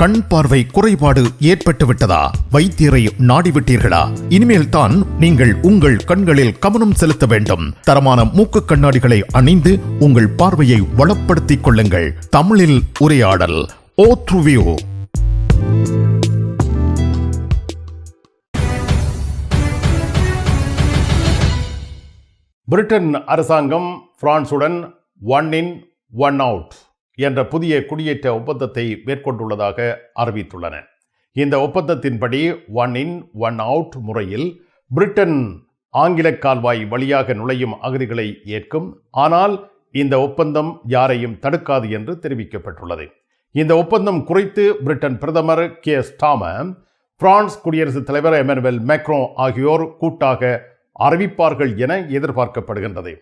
கண் பார்வை குறைபாடு ஏற்பட்டு விட்டதா வைத்தியரை நாடிவிட்டீர்களா? இனிமேல் தான் நீங்கள் உங்கள் கண்களில் கவனம் செலுத்த வேண்டும். தரமான மூக்கு கண்ணாடிகளை அணிந்து உங்கள் பார்வையை வளப்படுத்திக் கொள்ளுங்கள். தமிழில் உரையாடல் ஓ த்ருவியூ! பிரிட்டன் அரசாங்கம் பிரான்சுடன் ஒன் இன் ஒன் அவுட் என்ற புதிய குடியேற்ற ஒப்பந்தத்தை மேற்கொண்டுள்ளதாக அறிவித்துள்ளன. இந்த ஒப்பந்தத்தின்படி ஒன் இன் ஒன் அவுட் முறையில் பிரிட்டன் ஆங்கில கால்வாய் வழியாக நுழையும் அகதிகளை ஏற்கும். ஆனால் இந்த ஒப்பந்தம் யாரையும் தடுக்காது என்று தெரிவிக்கப்பட்டுள்ளது. இந்த ஒப்பந்தம் குறித்து பிரிட்டன் பிரதமர் கே. ஸ்டாம பிரான்ஸ் குடியரசுத் தலைவர் எமனுவல் மேக்ரோ ஆகியோர் கூட்டாக அறிவிப்பார்கள் என எதிர்பார்க்கப்படுகின்றது.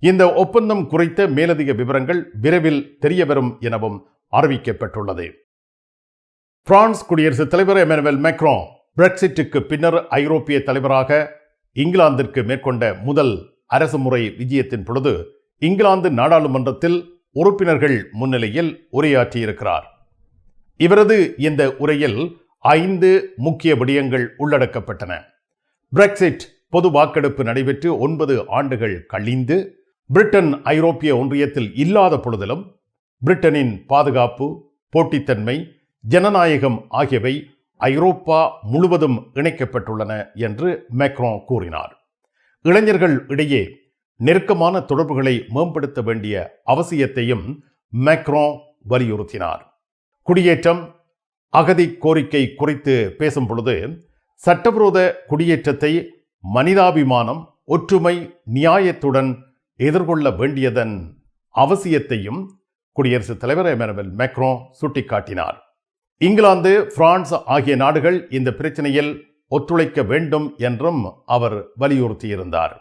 இந்த ஒப்பந்தம் குறித்த மேலதிக விவரங்கள் விரைவில் தெரியவரும் எனவும் அறிவிக்கப்பட்டுள்ளது. பிரான்ஸ் குடியரசுத் தலைவர் எமனுவல் மேக்ரோ பிரெக்சிட்டுக்கு பின்னர் ஐரோப்பிய தலைவராக இங்கிலாந்திற்கு மேற்கொண்ட முதல் அரசு முறை விஜயத்தின் பொழுது இங்கிலாந்து நாடாளுமன்றத்தில் உறுப்பினர்கள் முன்னிலையில் உரையாற்றியிருக்கிறார். இவரது இந்த உரையில் ஐந்து முக்கிய விடயங்கள் உள்ளடக்கப்பட்டன. பிரெக்சிட் பொது வாக்கெடுப்பு நடைபெற்று ஒன்பது ஆண்டுகள் கழிந்து பிரிட்டன் ஐரோப்பிய ஒன்றியத்தில் இல்லாத பொழுதிலும் பிரிட்டனின் பாதுகாப்பு போட்டித்தன்மை ஜனநாயகம் ஆகியவை ஐரோப்பா முழுவதும் இணைக்கப்பட்டுள்ளன என்று மேக்ரோ கூறினார். இளைஞர்கள் இடையே நெருக்கமான தொடர்புகளை மேம்படுத்த வேண்டிய அவசியத்தையும் மேக்ரோ வலியுறுத்தினார். குடியேற்றம் அகதி கோரிக்கை குறித்து பேசும் பொழுது சட்டவிரோத குடியேற்றத்தை மனிதாபிமானம் ஒற்றுமை நியாயத்துடன் எதிர்கொள்ள வேண்டியதன் அவசியத்தையும் குடியரசுத் தலைவர் எமனுவல் மேக்ரோ சுட்டிக்காட்டினார். இங்கிலாந்து பிரான்ஸ் ஆகிய நாடுகள் இந்த பிரச்சனையில் ஒத்துழைக்க வேண்டும் என்றும் அவர் வலியுறுத்தியிருந்தார்.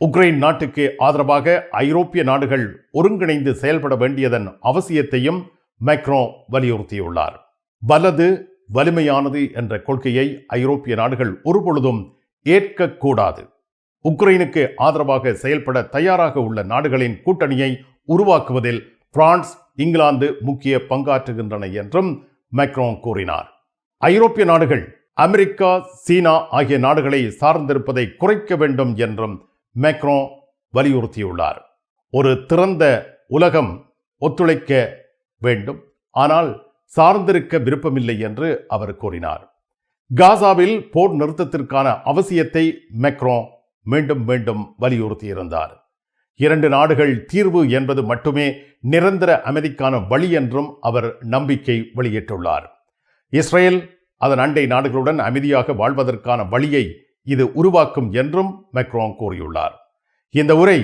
உக்ரைன் நாட்டுக்கு ஆதரவாக ஐரோப்பிய நாடுகள் ஒருங்கிணைந்து செயல்பட வேண்டியதன் அவசியத்தையும் மேக்ரோ வலியுறுத்தியுள்ளார். வலது வலிமையானது என்ற கொள்கையை ஐரோப்பிய நாடுகள் ஒருபொழுதும் ஏற்கக்கூடாது. உக்ரைனுக்கு ஆதரவாக செயல்பட தயாராக உள்ள நாடுகளின் கூட்டணியை உருவாக்குவதில் பிரான்ஸ் இங்கிலாந்து முக்கிய பங்காற்றுகின்றன என்றும் மேக்ரோன் கூறினார். ஐரோப்பிய நாடுகள் அமெரிக்கா சீனா ஆகிய நாடுகளை சார்ந்திருப்பதை குறைக்க வேண்டும் என்றும் மேக்ரோ வலியுறுத்தியுள்ளார். ஒரு திறந்த உலகம் ஒத்துழைக்க வேண்டும். ஆனால் சார்ந்திருக்க விருப்பமில்லை என்று அவர் கூறினார். காசாவில் போர் நிறுத்தத்திற்கான அவசியத்தை மெக்ரோ மீண்டும் மீண்டும் வலியுறுத்தியிருந்தார். இரண்டு நாடுகள் தீர்வு என்பது மட்டுமே நிரந்தர அமைதிக்கான வழி என்றும் அவர் நம்பிக்கை வெளியிட்டுள்ளார். இஸ்ரேல் அதன் அண்டை நாடுகளுடன் அமைதியாக வாழ்வதற்கான வழியை இது உருவாக்கும் என்றும் மெக்ரோங் கூறியுள்ளார். இந்த உரை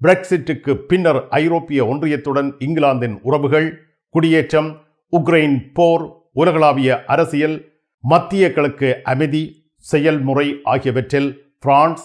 பிரெக்சிட்டுக்கு பின்னர் ஐரோப்பிய ஒன்றியத்துடன் இங்கிலாந்தின் உறவுகள் குடியேற்றம் உக்ரைன் போர் உலகளாவிய அரசியல் மத்திய கிழக்கு அமைதி செயல்முறை ஆகியவற்றில் பிரான்ஸ்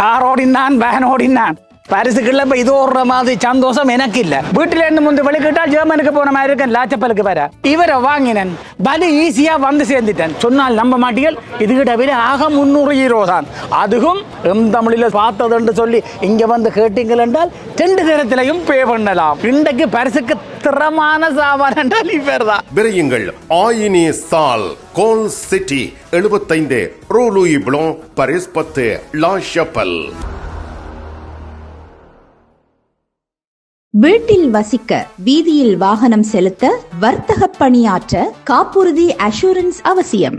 கார் ஓடினான் வேன் ஓடினான் பரிசுக்குள்ள இப்ப இது ஓடுற மாதிரி சந்தோஷம் எனக்கு இல்ல வீட்டுல இருந்து முந்து வெளிக்கிட்டா ஜெர்மனுக்கு போன மாதிரி இருக்கேன் லாச்சப்பலுக்கு வர இவரை வாங்கினேன் பலி ஈஸியா வந்து சேர்ந்துட்டேன் சொன்னால் நம்ப மாட்டீர்கள் இதுகிட்ட விட ஆக முந்நூறு ஹீரோ தான் அதுவும் எம் தமிழில் பார்த்ததுன்னு சொல்லி இங்க வந்து கேட்டீங்கள் என்றால் ரெண்டு நேரத்திலையும் பே பண்ணலாம் இன்றைக்கு பரிசுக்கு திறமான சாமான் என்றால் இவர் தான் விரையுங்கள். ஆயினி சால் கோல் சிட்டி எழுபத்தைந்து ரோலூயி ப்ளோ பரிஸ் பத்து லா ஷப்பல். வீட்டில் வசிக்க வீதியில் வாகனம் செலுத்த வர்த்தக பணியாற்ற காப்புறுதி அஷூரன்ஸ் அவசியம்.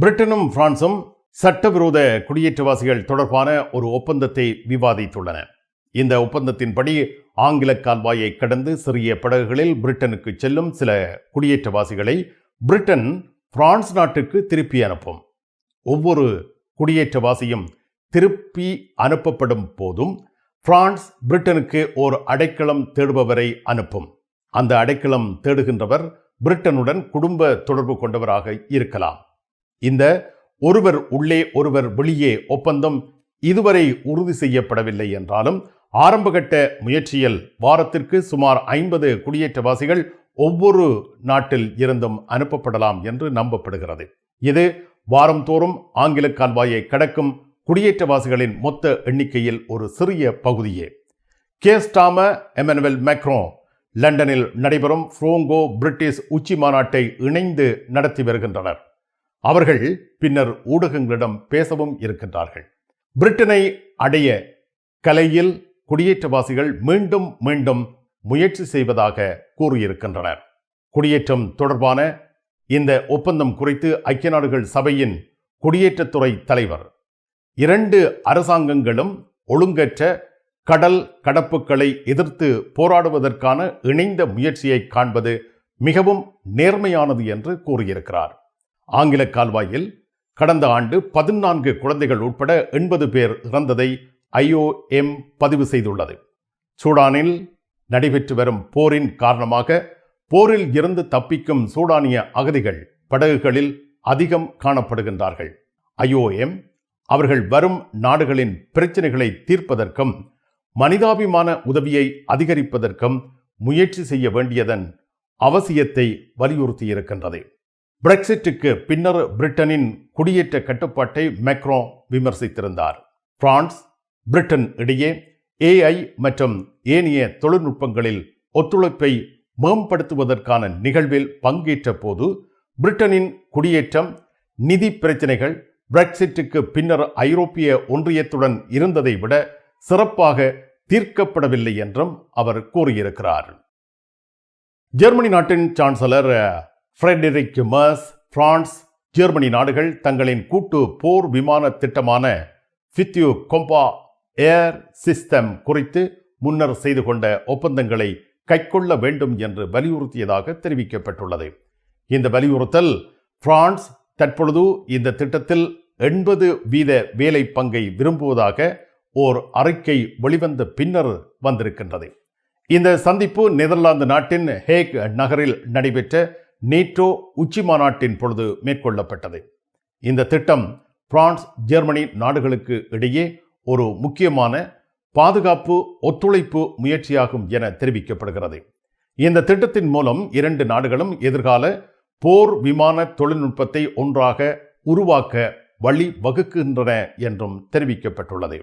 பிரிட்டனும் பிரான்சும் சட்டவிரோத குடியேற்றவாசிகள் தொடர்பான ஒரு ஒப்பந்தத்தை விவாதித்துள்ளன. இந்த ஒப்பந்தத்தின்படி ஆங்கில கால்வாயை கடந்து சிறிய படகுகளில் பிரிட்டனுக்கு செல்லும் சில குடியேற்றவாசிகளை பிரிட்டன் பிரான்ஸ் நாட்டுக்கு திருப்பி அனுப்பும். ஒவ்வொரு குடியேற்றவாசியும் திருப்பி அனுப்பப்படும் போதும் பிரான்ஸ் பிரிட்டனுக்கு ஓர் அடைக்கலம் தேடுபவரை அனுப்பும். அந்த அடைக்கலம் தேடுகின்றவர் பிரிட்டனுடன் குடும்ப தொடர்பு கொண்டவராக இருக்கலாம். இந்த ஒருவர் உள்ளே ஒருவர் வெளியே ஒப்பந்தம் இதுவரை உறுதி செய்யப்படவில்லை என்றாலும் ஆரம்பகட்ட முயற்சியில் வாரத்திற்கு சுமார் ஐம்பது குடியேற்றவாசிகள் ஒவ்வொரு நாட்டில் இருந்தும் அனுப்பப்படலாம் என்று நம்பப்படுகிறது. இது வாரந்தோறும் ஆங்கில கால்வாயை கடக்கும் குடியேற்றவாசிகளின் மொத்த எண்ணிக்கையில் ஒரு சிறிய பகுதியே. கேஸ்டாம எமனுவல் மேக்ரோ லண்டனில் நடைபெறும் ஃப்ரோங்கோ பிரிட்டிஷ் உச்சி மாநாட்டை இணைந்து நடத்தி வருகின்றனர். அவர்கள் பின்னர் ஊடகங்களிடம் பேசவும் இருக்கின்றார்கள். பிரிட்டனை அடைய கலையில் குடியேற்றவாசிகள் மீண்டும் மீண்டும் முயற்சி செய்வதாக கூறியிருக்கின்றனர். குடியேற்றம் தொடர்பான இந்த ஒப்பந்தம் குறித்து ஐக்கிய நாடுகள் சபையின் குடியேற்றத்துறை தலைவர் இரண்டு அரசாங்கங்களும் ஒழுங்கற்ற கடல் கடப்புகளை எதிர்த்து போராடுவதற்கான இணைந்த முயற்சியை காண்பது மிகவும் நேர்மையானது என்று கூறியிருக்கிறார். ஆங்கில கால்வாயில் கடந்த ஆண்டு பதினான்கு குழந்தைகள் உட்பட எண்பது பேர் இறந்ததை ஐஓஎம் பதிவு செய்துள்ளது. சூடானில் நடைபெற்று வரும் போரின் காரணமாக போரில் இருந்து தப்பிக்கும் சூடானிய அகதிகள் படகுகளில் அதிகம் காணப்படுகின்றார்கள். ஐஓஎம் அவர்கள் வரும் நாடுகளின் பிரச்சனைகளை தீர்ப்பதற்கும் மனிதாபிமான உதவியை அதிகரிப்பதற்கும் முயற்சி செய்ய வேண்டியதன் அவசியத்தை வலியுறுத்தியிருக்கின்றது. பிரெக்சிட்டுக்கு பின்னர் பிரிட்டனின் குடியேற்ற கட்டுப்பாட்டை மேக்ரோ விமர்சித்திருந்தார். பிரான்ஸ் பிரிட்டன் இடையே ஏஐ மற்றும் ஏனைய தொழில்நுட்பங்களில் ஒத்துழைப்பை மேம்படுத்துவதற்கான நிகழ்வில் பங்கேற்ற போது பிரிட்டனின் குடியேற்றம் நிதி பிரச்சினைகள் பிரெக்சிட்டுக்கு பின்னர் ஐரோப்பிய ஒன்றியத்துடன் இருந்ததை விட சிறப்பாக தீர்க்கப்படவில்லை என்றும் அவர் கூறியிருக்கிறார். ஜெர்மனி நாட்டின் chancellor Friedrich Merz France Germany நாடுகள் தங்களின் கூட்டு போர் விமான திட்டமான ஃபித்யூ கொம்பா ஏர் சிஸ்டம் குறித்து முன்னர் செய்து கொண்ட ஒப்பந்தங்களை கைக்கொள்ள வேண்டும் என்று வலியுறுத்தியதாக தெரிவிக்கப்பட்டுள்ளது. இந்த வலியுறுத்தல் பிரான்ஸ் தற்பொழுது இந்த திட்டத்தில் எண்பது வீத வேலை பங்கை விரும்புவதாக ஓர் அறிக்கை வெளிவந்த பின்னர் வந்திருக்கின்றது. இந்த சந்திப்பு நெதர்லாந்து நாட்டின் ஹேக் நகரில் நடைபெற்ற நேட்டோ உச்சி மாநாட்டின் பொழுது மேற்கொள்ளப்பட்டது. இந்த திட்டம் பிரான்ஸ் ஜெர்மனி நாடுகளுக்கு இடையே ஒரு முக்கியமான பாதுகாப்பு ஒத்துழைப்பு முயற்சியாகும் என தெரிவிக்கப்படுகிறது. இந்த திட்டத்தின் மூலம் இரண்டு நாடுகளும் எதிர்கால போர் விமான தொழில்நுட்பத்தை ஒன்றாக உருவாக்க வழி வகுக்கின்றன என்றும் தெரிவிக்கப்பட்டுள்ளது.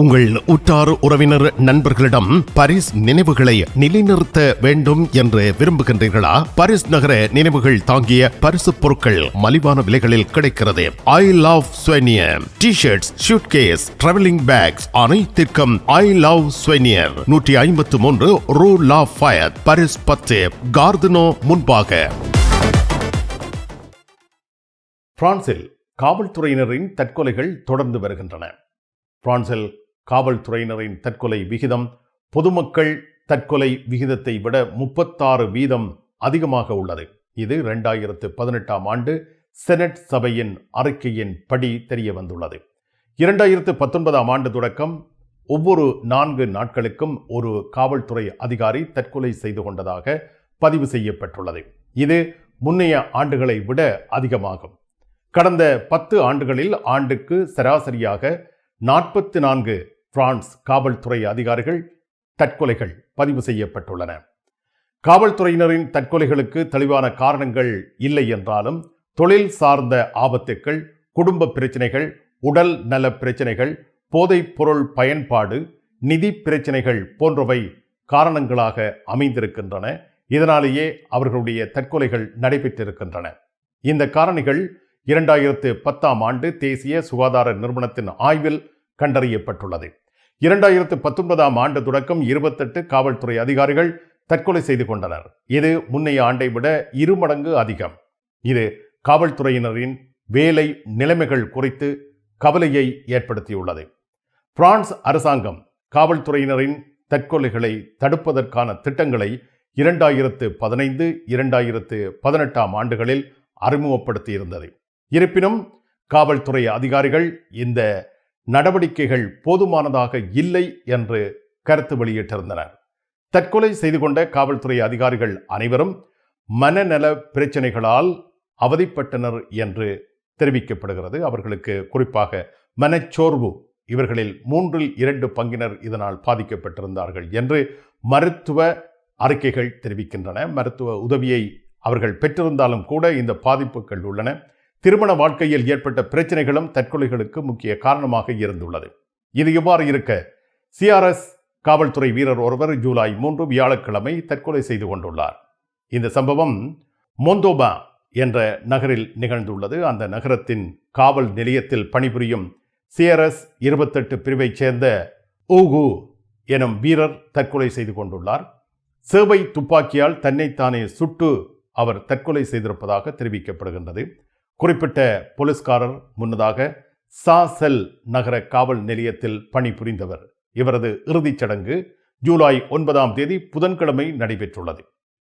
உங்கள் உற்றார் உறவினர் நண்பர்களிடம் பரிஸ் நினைவுகளை நிலைநிறுத்த வேண்டும் என்று விரும்புகின்றீர்களா? பரிஸ் நகர நினைவுகள் தாங்கிய பரிசு பொருட்கள் மலிவான விலைகளில் கிடைக்கிறது. I love souvenir T shirts suitcase travelling bags அனைத்திற்கும் ஐ லவ் ஸ்வெனியர் நூற்றி ஐம்பத்து மூன்று ரூ லா ஃபயர் பரிஸ் பத்து. கார்தனோ முன்பாக. பிரான்சில் காவல்துறையினரின் தற்கொலைகள் தொடர்ந்து வருகின்றன. பிரான்சில் காவல்துறையினரின் தற்கொலை விகிதம் பொதுமக்கள் தற்கொலை விகிதத்தை விட முப்பத்தாறு வீதம் அதிகமாக உள்ளது. இது இரண்டாயிரத்து பதினெட்டாம் ஆண்டு செனட் சபையின் அறிக்கையின் படி தெரிய வந்துள்ளது. இரண்டாயிரத்து பத்தொன்பதாம் ஆண்டு தொடக்கம் ஒவ்வொரு நான்கு நாட்களுக்கும் ஒரு காவல்துறை அதிகாரி தற்கொலை செய்து கொண்டதாக பதிவு செய்யப்பட்டுள்ளது. இது முன்னைய ஆண்டுகளை விட அதிகமாகும். கடந்த பத்து ஆண்டுகளில் ஆண்டுக்கு சராசரியாக நாற்பத்தி நான்கு பிரான்ஸ் காவல்துறை அதிகாரிகள் தற்கொலைகள் பதிவு செய்யப்பட்டுள்ளன. காவல்துறையினரின் தற்கொலைகளுக்கு தெளிவான காரணங்கள் இல்லை என்றாலும் தொழில் சார்ந்த ஆபத்துக்கள் குடும்ப பிரச்சனைகள் உடல் நல பிரச்சனைகள் போதைப் பொருள் பயன்பாடு நிதி பிரச்சனைகள் போன்றவை காரணங்களாக அமைந்திருக்கின்றன. இதனாலேயே அவர்களுடைய தற்கொலைகள் நடைபெற்றிருக்கின்றன. இந்த காரணிகள் இரண்டாயிரத்து பத்தாம் ஆண்டு தேசிய சுகாதார நிறுவனத்தின் ஆய்வில் கண்டறியப்பட்டுள்ளது. இரண்டாயிரத்து பத்தொன்பதாம் ஆண்டு தொடக்கம் இருபத்தெட்டு காவல்துறை அதிகாரிகள் தற்கொலை செய்து கொண்டனர். இது முன்னைய ஆண்டை விட இரு மடங்கு அதிகம். இது காவல்துறையினரின் வேலை நிலைமைகள் குறித்து கவலையை ஏற்படுத்தியுள்ளது. பிரான்ஸ் அரசாங்கம் காவல்துறையினரின் தற்கொலைகளை தடுப்பதற்கான திட்டங்களை இரண்டாயிரத்து பதினைந்து இரண்டாயிரத்து பதினெட்டாம் ஆண்டுகளில் அறிமுகப்படுத்தியிருந்தது. இருப்பினும் காவல்துறை அதிகாரிகள் இந்த நடவடிக்கைகள் போதுமானதாக இல்லை என்று கருத்து வெளியிட்டிருந்தனர். தற்கொலை செய்து கொண்ட காவல்துறை அதிகாரிகள் அனைவரும் மனநல பிரச்சனைகளால் அவதிப்பட்டனர் என்று தெரிவிக்கப்படுகிறது. அவர்களுக்கு குறிப்பாக மனச்சோர்வு இவர்களில் மூன்றில் இரண்டு பங்கினர் இதனால் பாதிக்கப்பட்டிருந்தார்கள் என்று மருத்துவ அறிக்கைகள் தெரிவிக்கின்றன. மருத்துவ உதவியை அவர்கள் பெற்றிருந்தாலும் கூட இந்த பாதிப்புகள் உள்ளன. திருமண வாழ்க்கையில் ஏற்பட்ட பிரச்சனைகளும் தற்கொலைகளுக்கு முக்கிய காரணமாக இருந்துள்ளது. இது இவ்வாறு இருக்க சிஆர்எஸ் காவல்துறை வீரர் ஒருவர் ஜூலை மூன்று வியாழக்கிழமை தற்கொலை செய்து கொண்டுள்ளார். இந்த சம்பவம் மொந்தோபா என்ற நகரில் நிகழ்ந்துள்ளது. அந்த நகரத்தின் காவல் நிலையத்தில் பணிபுரியும் சிஆர்எஸ் இருபத்தெட்டு பிரிவைச் சேர்ந்த ஊகு எனும் வீரர் தற்கொலை செய்து கொண்டுள்ளார். சேவை துப்பாக்கியால் தன்னைத்தானே சுட்டு அவர் தற்கொலை செய்திருப்பதாக தெரிவிக்கப்படுகின்றது. குறிப்பிட்ட போலீஸ்காரர் முன்னதாக சாசெல் நகர காவல் நிலையத்தில் பணிபுரிந்தவர். இவரது இறுதிச் சடங்கு ஜூலை ஒன்பதாம் தேதி புதன்கிழமை நடைபெற்றுள்ளது.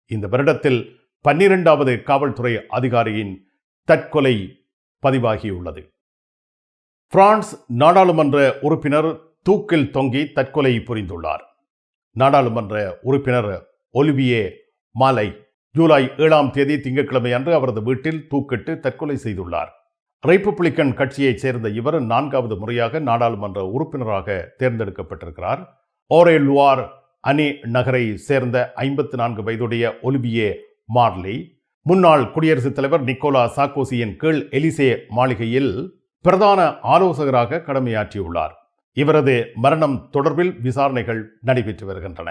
இந்த வருடத்தில் பன்னிரெண்டாவது காவல்துறை அதிகாரியின் தற்கொலை பதிவாகியுள்ளது. பிரான்ஸ் நாடாளுமன்ற உறுப்பினர் தூக்கில் தொங்கி தற்கொலை புரிந்துள்ளார். நாடாளுமன்ற உறுப்பினர் ஒலிவியே மாலை ஜூலை ஏழாம் தேதி திங்கட்கிழமை அன்று அவரது வீட்டில் தூக்கிட்டு தற்கொலை செய்துள்ளார். ரிப்பப்ளிக்கன் கட்சியைச் சேர்ந்த இவர் நான்காவது முறையாக நாடாளுமன்ற உறுப்பினராக தேர்ந்தெடுக்கப்பட்டிருக்கிறார். ஓரே லுவார் அனி நகரை சேர்ந்த ஐம்பத்தி நான்கு வயதுடைய ஒலிவியே மார்லி முன்னாள் குடியரசுத் தலைவர் நிக்கோலா சாக்கோசியின் கீழ் எலிசே மாளிகையில் பிரதான ஆலோசகராக கடமையாற்றியுள்ளார். இவரது மரணம் தொடர்பில் விசாரணைகள் நடைபெற்று வருகின்றன.